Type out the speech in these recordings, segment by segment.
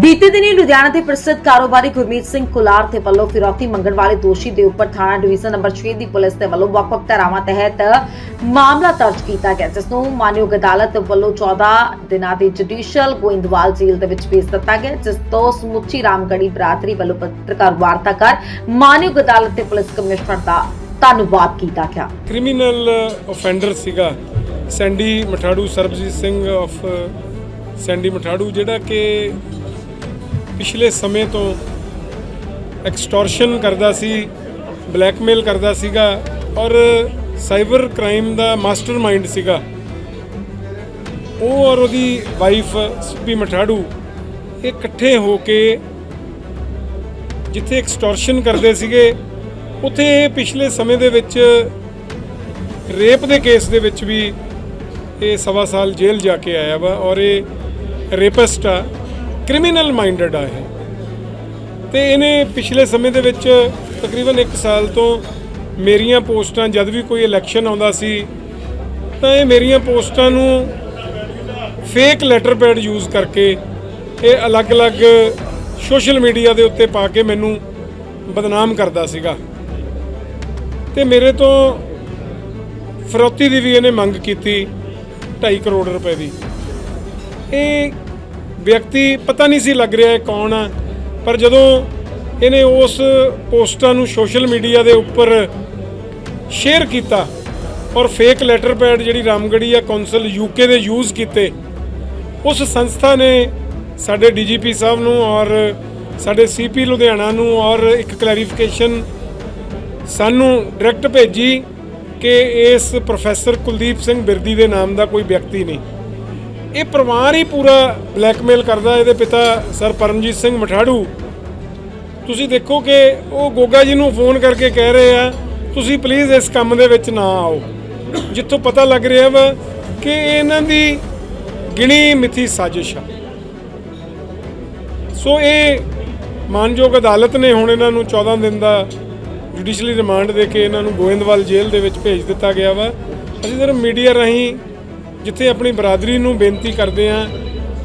ਬੀਤੇ ਦਿਨੀ ਲੁਧਿਆਣਾ ਦੇ ਪ੍ਰਸਿੱਧ ਕਾਰੋਬਾਰੀ ਗੁਰਮੀਤ ਸਿੰਘ ਕੁਲਾਰ ਤੇ ਵੱਲੋਂ ਫਿਰੌਤੀ ਮੰਗਣ ਵਾਲੇ ਦੋਸ਼ੀ ਦੇ ਉੱਪਰ ਥਾਣਾ ਡਿਵੀਜ਼ਨ ਨੰਬਰ 6 ਦੀ ਪੁਲਿਸ ਦੇ ਵੱਲੋਂ ਵੱਖ-ਵੱਖ ਧਾਰਾਵਾਂ ਤਹਿਤ ਮਾਮਲਾ ਦਰਜ ਕੀਤਾ ਗਿਆ, ਜਿਸ ਨੂੰ ਮਾਨਯੋਗ ਅਦਾਲਤ ਵੱਲੋਂ 14 ਦਿਨਾਂ ਦੀ ਜੁਡੀਸ਼ੀਅਲ ਗੋਇੰਦਵਾਲ ਜੇਲ੍ਹ ਦੇ ਵਿੱਚ ਭੇਜ ਦਿੱਤਾ ਗਿਆ, ਜਿਸ ਤੋਂ ਸਮੁੱਚੀ ਰਾਮਗੜੀ ਬਰਾਦਰੀ ਵੱਲੋਂ ਪੱਤਰਕਾਰ ਵਾਰਤਾ ਕਰ ਮਾਨਯੋਗ ਅਦਾਲਤ ਤੇ ਪੁਲਿਸ ਕਮਿਸ਼ਨਰ ਦਾ ਧੰਨਵਾਦ ਕੀਤਾ ਗਿਆ। ਕ੍ਰਿਮੀਨਲ ਆਫੈਂਡਰ ਸੀਗਾ Sandy Matharu, Sarabjit Singh of Sandy Matharu, ਜਿਹੜਾ ਕਿ ਪਿਛਲੇ ਸਮੇਂ ਤੋਂ ਐਕਸਟੋਰਸ਼ਨ ਕਰਦਾ ਸੀ ਬਲੈਕਮੇਲ ਕਰਦਾ ਸੀਗਾ ਔਰ ਸਾਈਬਰ ਕ੍ਰਾਈਮ ਦਾ ਮਾਸਟਰਮਾਈਂਡ ਸੀਗਾ। ਉਹ ਔਰ ਉਹਦੀ ਵਾਈਫ ਸੁੱਪੀ ਮਠਾੜੂ, ਇਹ ਇਕੱਠੇ ਹੋ ਕੇ ਜਿੱਥੇ ਐਕਸਟੋਰਸ਼ਨ ਕਰਦੇ ਸੀਗੇ, ਉੱਥੇ ਇਹ ਪਿਛਲੇ ਸਮੇਂ ਦੇ ਵਿੱਚ ਰੇਪ ਦੇ ਕੇਸ ਦੇ ਵਿੱਚ ਵੀ ਇਹ ਸਵਾ ਸਾਲ ਜੇਲ੍ਹ ਜਾ ਕੇ ਆਇਆ ਵਾ ਔਰ ਇਹ ਰੇਪਿਸਟ ਆ। ਕ੍ਰਿਮੀਨਲ ਮਾਈਂਡਡ ਆ ਇਹ। ਤੇ ਇਹਨੇ ਪਿਛਲੇ ਸਮੇਂ ਦੇ ਵਿੱਚ ਤਕਰੀਬਨ 1 ਸਾਲ ਤੋਂ ਮੇਰੀਆਂ ਪੋਸਟਾਂ, ਜਦ ਵੀ ਕੋਈ ਇਲੈਕਸ਼ਨ ਆਉਂਦਾ ਸੀ, ਤਾਂ ਇਹ ਮੇਰੀਆਂ ਪੋਸਟਾਂ ਨੂੰ ਫੇਕ ਲੈਟਰ ਪੈਡ ਯੂਜ਼ ਕਰਕੇ ਇਹ ਅਲੱਗ-ਅਲੱਗ ਸੋਸ਼ਲ ਮੀਡੀਆ ਦੇ ਉੱਤੇ ਪਾ ਕੇ ਮੈਨੂੰ ਬਦਨਾਮ ਕਰਦਾ ਸੀਗਾ। ਤੇ ਮੇਰੇ ਤੋਂ ਫਰੋਤੀ ਦੀ ਵੀ ਇਹਨੇ ਮੰਗ ਕੀਤੀ 2.5 ਕਰੋੜ ਰੁਪਏ ਦੀ। ਇਹ ਵਿਅਕਤੀ ਪਤਾ ਨਹੀਂ ਸੀ ਲੱਗ ਰਿਹਾ ਇਹ ਕੌਣ ਆ, ਪਰ ਜਦੋਂ ਇਹਨੇ ਉਸ ਪੋਸਟਾਂ ਨੂੰ ਸੋਸ਼ਲ ਮੀਡੀਆ ਦੇ ਉੱਪਰ ਸ਼ੇਅਰ ਕੀਤਾ ਔਰ ਫੇਕ ਲੈਟਰ ਪੈਡ ਜਿਹੜੀ ਰਾਮਗੜੀ ਆ ਕੌਂਸਲ ਯੂਕੇ ਦੇ ਯੂਜ਼ ਕੀਤੇ, ਉਸ ਸੰਸਥਾ ਨੇ ਸਾਡੇ ਡੀਜੀਪੀ ਸਾਹਿਬ ਨੂੰ ਔਰ ਸਾਡੇ ਸੀਪੀ ਲੁਧਿਆਣਾ ਨੂੰ ਔਰ ਇੱਕ ਕਲੈਰੀਫਿਕੇਸ਼ਨ ਸਾਨੂੰ ਡਾਇਰੈਕਟ ਭੇਜੀ ਕਿ ਇਸ ਪ੍ਰੋਫੈਸਰ ਕੁਲਦੀਪ ਸਿੰਘ ਬਿਰਦੀ ਦੇ ਨਾਮ ਦਾ ਕੋਈ ਵਿਅਕਤੀ ਨਹੀਂ। ਇਹ ਪਰਿਵਾਰ ਹੀ ਪੂਰਾ ਬਲੈਕਮੇਲ ਕਰਦਾ ਇਹਦੇ ਪਿਤਾ ਸਰ ਪਰਮਜੀਤ ਸਿੰਘ ਮਠਾੜੂ। ਤੁਸੀਂ ਦੇਖੋ ਕਿ ਉਹ ਗੋਗਾ ਜੀ ਨੂੰ ਫੋਨ ਕਰਕੇ ਕਹਿ ਰਹੇ ਆ, ਤੁਸੀਂ ਪਲੀਜ਼ ਇਸ ਕੰਮ ਦੇ ਵਿੱਚ ਨਾ ਆਓ। ਜਿੱਥੋਂ ਪਤਾ ਲੱਗ ਰਿਹਾ ਵਾ ਕਿ ਇਹਨਾਂ ਦੀ ਗਿਣੀ ਮਿਥੀ ਸਾਜ਼ਿਸ਼ ਆ। ਸੋ ਇਹ ਮਾਨਯੋਗ ਅਦਾਲਤ ਨੇ ਹੁਣ ਇਹਨਾਂ ਨੂੰ 14 ਦਿਨ ਦਾ ਜੁਡੀਸ਼ੀਅਲੀ ਰਿਮਾਂਡ ਦੇ ਕੇ ਇਹਨਾਂ ਨੂੰ ਗੋਇੰਦਵਾਲ ਜੇਲ੍ਹ ਦੇ ਵਿੱਚ ਭੇਜ ਦਿੱਤਾ ਗਿਆ ਵਾ। ਅਸੀਂ ਸਿਰਫ ਮੀਡੀਆ ਰਾਹੀਂ ਜਿੱਥੇ ਆਪਣੀ ਬਰਾਦਰੀ ਨੂੰ ਬੇਨਤੀ ਕਰਦੇ ਹਾਂ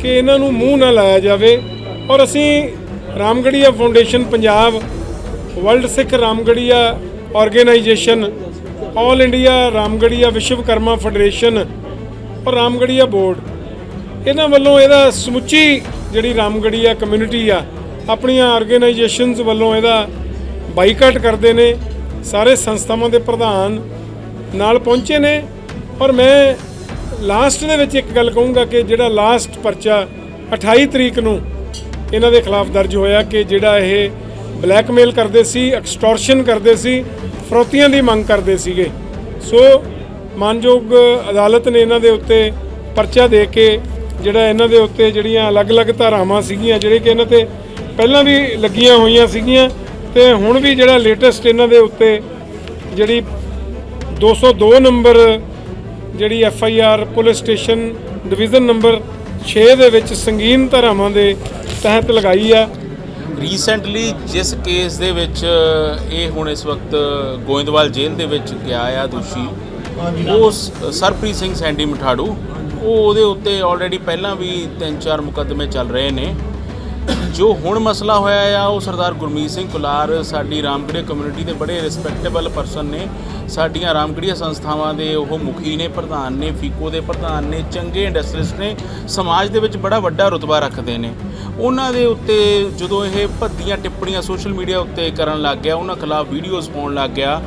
ਕਿ ਇਹਨਾਂ ਨੂੰ ਮੂੰਹ ਨਾ ਲਾਇਆ ਜਾਵੇ ਔਰ ਅਸੀਂ Ramgarhia foundation Punjab, world Sikh Ramgarhia organisation, all India Ramgarhia Vishwakarma federation ਔਰ ਰਾਮਗੜੀਆ ਬੋਰਡ, ਇਹਨਾਂ ਵੱਲੋਂ ਇਹਦਾ ਸਮੁੱਚੀ ਜਿਹੜੀ ਰਾਮਗੜੀਆ ਕਮਿਊਨਿਟੀ ਆ, ਆਪਣੀਆਂ ਆਰਗੇਨਾਈਜੇਸ਼ਨਸ ਵੱਲੋਂ ਇਹਦਾ ਬਾਈਕਾਟ ਕਰਦੇ ਨੇ, ਸਾਰੇ ਸੰਸਥਾਵਾਂ ਦੇ ਪ੍ਰਧਾਨ ਨਾਲ ਪਹੁੰਚੇ ਨੇ ਔਰ ਮੈਂ ਲਾਸਟ ਦੇ ਵਿੱਚ ਇੱਕ ਗੱਲ ਕਹੂੰਗਾ ਕਿ ਜਿਹੜਾ ਲਾਸਟ ਪਰਚਾ 28 ਤਰੀਕ ਨੂੰ ਇਹਨਾਂ ਦੇ ਖਿਲਾਫ ਦਰਜ ਹੋਇਆ ਕਿ ਜਿਹੜਾ ਇਹ ਬਲੈਕਮੇਲ ਕਰਦੇ ਸੀ, ਐਕਸਟੋਰਸ਼ਨ ਕਰਦੇ ਸੀ, ਫਰੋਤੀਆਂ ਦੀ ਮੰਗ ਕਰਦੇ ਸੀਗੇ। ਸੋ ਮਾਨਯੋਗ ਅਦਾਲਤ ਨੇ ਇਹਨਾਂ ਦੇ ਉੱਤੇ ਪਰਚਾ ਦੇ ਕੇ ਜਿਹੜਾ ਇਹਨਾਂ ਦੇ ਉੱਤੇ ਜਿਹੜੀਆਂ ਅਲੱਗ-ਅਲੱਗ ਧਾਰਾਵਾਂ ਸੀਗੀਆਂ, ਜਿਹੜੇ ਕਿ ਇਹਨਾਂ ਤੇ ਪਹਿਲਾਂ ਵੀ ਲੱਗੀਆਂ ਹੋਈਆਂ ਸੀਗੀਆਂ ਤੇ ਹੁਣ ਵੀ ਜਿਹੜਾ ਲੇਟੈਸਟ ਇਹਨਾਂ ਦੇ ਉੱਤੇ ਜਿਹੜੀ 202 ਨੰਬਰ ਜਿਹੜੀ F I R police station division number 6 ਦੇ ਵਿੱਚ ਸੰਗੀਨ ਧਾਰਾਵਾਂ ਦੇ ਤਹਿਤ ਲਗਾਈ ਆ। ਰੀਸੈਂਟਲੀ ਜਿਸ ਕੇਸ ਦੇ ਵਿੱਚ ਇਹ ਹੁਣ ਇਸ ਵਕਤ ਗੋਇੰਦਵਾਲ ਜੇਲ੍ਹ ਦੇ ਵਿੱਚ ਗਿਆ ਆ ਦੋਸ਼ੀ ਉਹ ਸਰਪ੍ਰੀਤ ਸਿੰਘ ਸੈਂਡੀ ਮਠਾੜੂ ਉਹ ਉਹਦੇ ਉੱਤੇ ਆਲਰੇਡੀ ਪਹਿਲਾਂ ਵੀ ਤਿੰਨ ਚਾਰ ਮੁਕੱਦਮੇ ਚੱਲ ਰਹੇ ਨੇ। ਜੋ ਹੁਣ ਮਸਲਾ ਹੋਇਆ ਆ, ਉਹ ਸਰਦਾਰ ਗੁਰਮੀਤ ਸਿੰਘ ਕੁਲਾਰ ਸਾਡੀ ਰਾਮਗੜੀਆ ਕਮਿਊਨਿਟੀ ਦੇ ਬੜੇ ਰਿਸਪੈਕਟੇਬਲ ਪਰਸਨ ਨੇ। ਸਾਡੀਆਂ ਰਾਮਗੜੀਆ ਸੰਸਥਾਵਾਂ ਦੇ ਉਹ ਮੁਖੀ ਨੇ, ਪ੍ਰਧਾਨ ਨੇ, ਫੀਕੋ ਦੇ ਪ੍ਰਧਾਨ ਨੇ, ਚੰਗੇ ਇੰਡਸਟਰੀਸਟ ਨੇ, ਸਮਾਜ ਦੇ ਵਿੱਚ ਬੜਾ ਵੱਡਾ ਰੁਤਬਾ ਰੱਖਦੇ ਨੇ। ਉਹਨਾਂ ਦੇ ਉੱਤੇ ਜਦੋਂ ਇਹ ਭੱਦੀਆਂ ਟਿੱਪਣੀਆਂ ਸੋਸ਼ਲ ਮੀਡੀਆ ਉੱਤੇ ਕਰਨ ਲੱਗ ਗਿਆ, ਉਹਨਾਂ ਖਿਲਾਫ ਵੀਡੀਓਜ਼ ਪਾਉਣ ਲੱਗ ਗਿਆ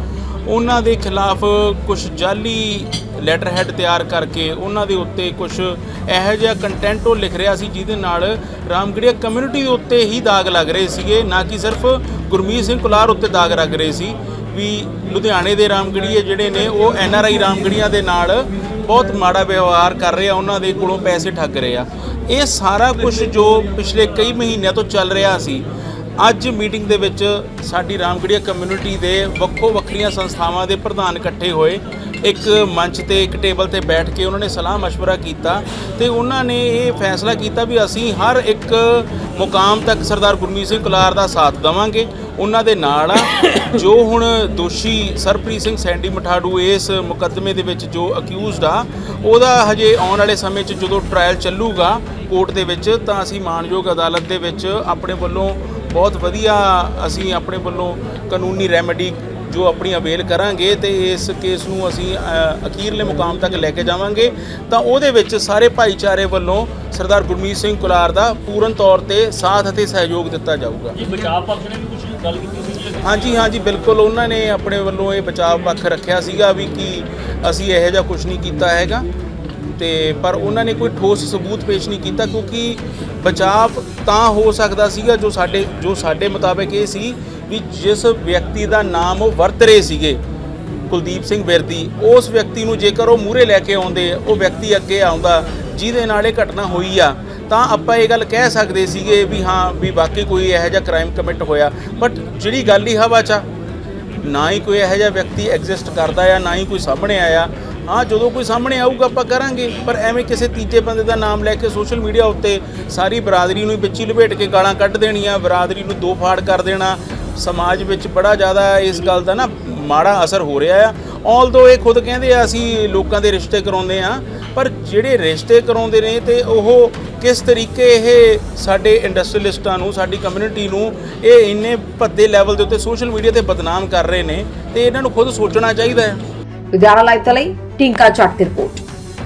ਉਹਨਾਂ ਦੇ ਖਿਲਾਫ ਕੁਝ ਜਾਲੀ ਲੈਟਰ ਹੈਡ ਤਿਆਰ ਕਰਕੇ ਉਹਨਾਂ ਦੇ ਉੱਤੇ ਕੁਝ ਇਹੋ ਜਿਹਾ ਕੰਟੈਂਟ ਉਹ ਲਿਖ ਰਿਹਾ ਸੀ ਜਿਹਦੇ ਨਾਲ ਰਾਮਗੜੀਆ ਕਮਿਊਨਿਟੀ ਦੇ ਉੱਤੇ ਹੀ ਦਾਗ ਲੱਗ ਰਹੇ ਸੀਗੇ, ਨਾ ਕਿ ਸਿਰਫ ਗੁਰਮੀਤ ਸਿੰਘ ਕੁਲਾਰ ਉੱਤੇ ਦਾਗ ਲੱਗ ਰਹੇ ਸੀ ਵੀ ਲੁਧਿਆਣੇ ਦੇ ਰਾਮਗੜੀਏ ਜਿਹੜੇ ਨੇ ਉਹ ਐਨ ਆਰ ਆਈ ਰਾਮਗੜੀਆਂ ਦੇ ਨਾਲ ਬਹੁਤ ਮਾੜਾ ਵਿਵਹਾਰ ਕਰ ਰਹੇ ਆ, ਉਹਨਾਂ ਦੇ ਕੋਲੋਂ ਪੈਸੇ ਠੱਗ ਰਹੇ ਆ। ਇਹ ਸਾਰਾ ਕੁਝ ਜੋ ਪਿਛਲੇ ਕਈ ਮਹੀਨਿਆਂ ਤੋਂ ਚੱਲ ਰਿਹਾ ਸੀ ਅੱਜ ਮੀਟਿੰਗ ਦੇ ਵਿੱਚ ਸਾਡੀ ਰਾਮਗੜੀਆ ਕਮਿਊਨਿਟੀ ਦੇ ਵੱਖੋ ਵੱਖਰੀਆਂ ਸੰਸਥਾਵਾਂ ਦੇ ਪ੍ਰਧਾਨ ਇਕੱਠੇ ਹੋਏ ਇੱਕ ਮੰਚ ਤੇ ਇੱਕ ਟੇਬਲ ਤੇ ਬੈਠ ਕੇ ਉਹਨਾਂ ਨੇ ਸਲਾਹ مشورہ ਕੀਤਾ ਤੇ ਉਹਨਾਂ ਨੇ ਇਹ ਫੈਸਲਾ ਕੀਤਾ ਵੀ ਅਸੀਂ ਹਰ ਇੱਕ ਮੁਕਾਮ ਤੱਕ ਸਰਦਾਰ ਗੁਰਮੀਤ ਸਿੰਘ ਕੁਲਾਰ ਦਾ ਸਾਥ ਦੇਵਾਂਗੇ ਉਹਨਾਂ ਦੇ ਨਾਲ ਆ ਜੋ ਹੁਣ ਦੋਸ਼ੀ ਸਰਪ੍ਰੀਤ ਸਿੰਘ ਸੈਂਡੀ ਮਠਾੜੂ ਇਸ ਮੁਕੱਦਮੇ ਦੇ ਵਿੱਚ ਜੋ ਅਕਿਊਜ਼ਡ ਆ ਉਹਦਾ ਹਜੇ ਆਉਣ ਵਾਲੇ ਸਮੇਂ 'ਚ ਜਦੋਂ ਟ੍ਰਾਇਲ ਚੱਲੂਗਾ ਕੋਰਟ ਦੇ ਵਿੱਚ ਤਾਂ ਅਸੀਂ ਮਾਣਯੋਗ ਅਦਾਲਤ ਦੇ ਵਿੱਚ ਆਪਣੇ ਵੱਲੋਂ ਬਹੁਤ ਵਧੀਆ ਅਸੀਂ ਆਪਣੇ ਵੱਲੋਂ ਕਾਨੂੰਨੀ ਰੈਮੇਡੀ ਜੋ ਆਪਣੀ ਅਵੇਲ ਕਰਾਂਗੇ ਤੇ ਇਸ ਕੇਸ ਨੂੰ ਅਸੀਂ ਅਖੀਰਲੇ ਮੁਕਾਮ ਤੱਕ ਲੈ ਕੇ ਜਾਵਾਂਗੇ ਤਾਂ ਉਹਦੇ ਵਿੱਚ ਸਾਰੇ ਭਾਈਚਾਰੇ ਵੱਲੋਂ ਸਰਦਾਰ ਗੁਰਮੀਤ ਸਿੰਘ ਕੁਲਾਰ ਦਾ ਪੂਰਨ ਤੌਰ ਤੇ ਸਾਥ ਅਤੇ ਸਹਿਯੋਗ ਦਿੱਤਾ ਜਾਊਗਾ। ਜੀ ਬਚਾਅ ਪੱਖ ਨੇ ਵੀ ਕੁਝ ਗੱਲ ਕੀਤੀ ਸੀ ਜੀ? ਹਾਂਜੀ ਹਾਂਜੀ ਬਿਲਕੁਲ ਉਹਨਾਂ ਨੇ ਆਪਣੇ ਵੱਲੋਂ ਇਹ ਬਚਾਅ ਪੱਖ ਰੱਖਿਆ ਸੀਗਾ ਵੀ ਕਿ ਅਸੀਂ ਇਹੋ ਜਿਹਾ ਕੁਝ ਨਹੀਂ ਕੀਤਾ ਹੈਗਾ। ਤੇ ਪਰ ਉਹਨਾਂ ਨੇ ਕੋਈ ਠੋਸ ਸਬੂਤ ਪੇਸ਼ ਨਹੀਂ ਕੀਤਾ ਕਿਉਂਕਿ ਬਚਾਅ ਤਾਂ ਹੋ ਸਕਦਾ ਸੀਗਾ ਜੋ ਸਾਡੇ ਜੋ ਸਾਡੇ ਮੁਤਾਬਕ ਇਹ ਸੀ ਵੀ ਜਿਸ ਵਿਅਕਤੀ ਦਾ ਨਾਮ ਉਹ ਵਰਤ ਰਹੇ ਸੀਗੇ, ਕੁਲਦੀਪ ਸਿੰਘ ਵਿਰਦੀ ਉਸ ਵਿਅਕਤੀ ਨੂੰ ਜੇਕਰ ਉਹ ਮੂਹਰੇ ਲੈ ਕੇ ਆਉਂਦੇ, ਉਹ ਵਿਅਕਤੀ ਅੱਗੇ ਆਉਂਦਾ, ਜਿਹਦੇ ਨਾਲ ਇਹ ਘਟਨਾ ਹੋਈ ਆ, ਤਾਂ ਆਪਾਂ ਇਹ ਗੱਲ ਕਹਿ ਸਕਦੇ ਸੀਗੇ ਵੀ ਹਾਂ, ਵੀ ਵਾਕਈ ਕੋਈ ਇਹੋ ਜਿਹਾ ਕ੍ਰਾਈਮ ਕਮਿਟ ਹੋਇਆ। ਬਟ ਜਿਹੜੀ ਗੱਲ ਹੀ ਹਵਾ 'ਚ ਆ, ਨਾ ਹੀ ਕੋਈ ਇਹੋ ਜਿਹਾ ਵਿਅਕਤੀ ਐਗਜ਼ਿਸਟ ਕਰਦਾ ਆ, ਨਾ ਹੀ ਕੋਈ ਸਾਹਮਣੇ ਆਇਆ। ਹਾਂ ਜਦੋਂ ਕੋਈ ਸਾਹਮਣੇ ਆਊਗਾ, ਆਪਾਂ ਕਰਾਂਗੇ। ਪਰ ਐਵੇਂ ਕਿਸੇ ਤੀਜੇ ਬੰਦੇ ਦਾ ਨਾਮ ਲੈ ਕੇ ਸੋਸ਼ਲ ਮੀਡੀਆ ਉੱਤੇ ਸਾਰੀ ਬਰਾਦਰੀ ਨੂੰ ਵਿੱਚ ਹੀ ਲਪੇਟ ਕੇ ਗਾਲਾਂ ਕੱਢ ਦੇਣੀਆਂ, ਬਰਾਦਰੀ ਨੂੰ ਦੋ ਫਾੜ ਕਰ ਦੇਣਾ। ਸਮਾਜ ਵਿੱਚ ਬੜਾ ਜ਼ਿਆਦਾ ਇਸ ਗੱਲ ਦਾ ਨਾ ਮਾੜਾ ਅਸਰ ਹੋ ਰਿਹਾ ਆ। ਆਲਦੋ ਇਹ ਖੁਦ ਕਹਿੰਦੇ ਆ, ਅਸੀਂ ਲੋਕਾਂ ਦੇ ਰਿਸ਼ਤੇ ਕਰਾਉਂਦੇ ਆ ਪਰ ਜਿਹੜੇ ਰਿਸ਼ਤੇ ਕਰਾਉਂਦੇ ਨੇ ਤੇ ਉਹ ਕਿਸ ਤਰੀਕੇ ਇਹ ਸਾਡੇ ਇੰਡਸਟਰੀਲਿਸਟਾਂ ਨੂੰ, ਸਾਡੀ ਕਮਿਊਨਿਟੀ ਨੂੰ ਇਹ ਇੰਨੇ ਭੱਦੇ ਲੈਵਲ ਦੇ ਉੱਤੇ ਸੋਸ਼ਲ ਮੀਡੀਆ ਤੇ ਬਦਨਾਮ ਕਰ ਰਹੇ ਨੇ, ਤੇ ਇਹਨਾਂ ਨੂੰ ਖੁਦ ਸੋਚਣਾ ਚਾਹੀਦਾ ਹੈ। ਲੁਧਿਆਣਾ ਲਾਈਵ ਤੋਂ ਲਈ ਟਿੰਕਾ ਚੱਟ ਦੀ ਰਿਪੋਰਟ।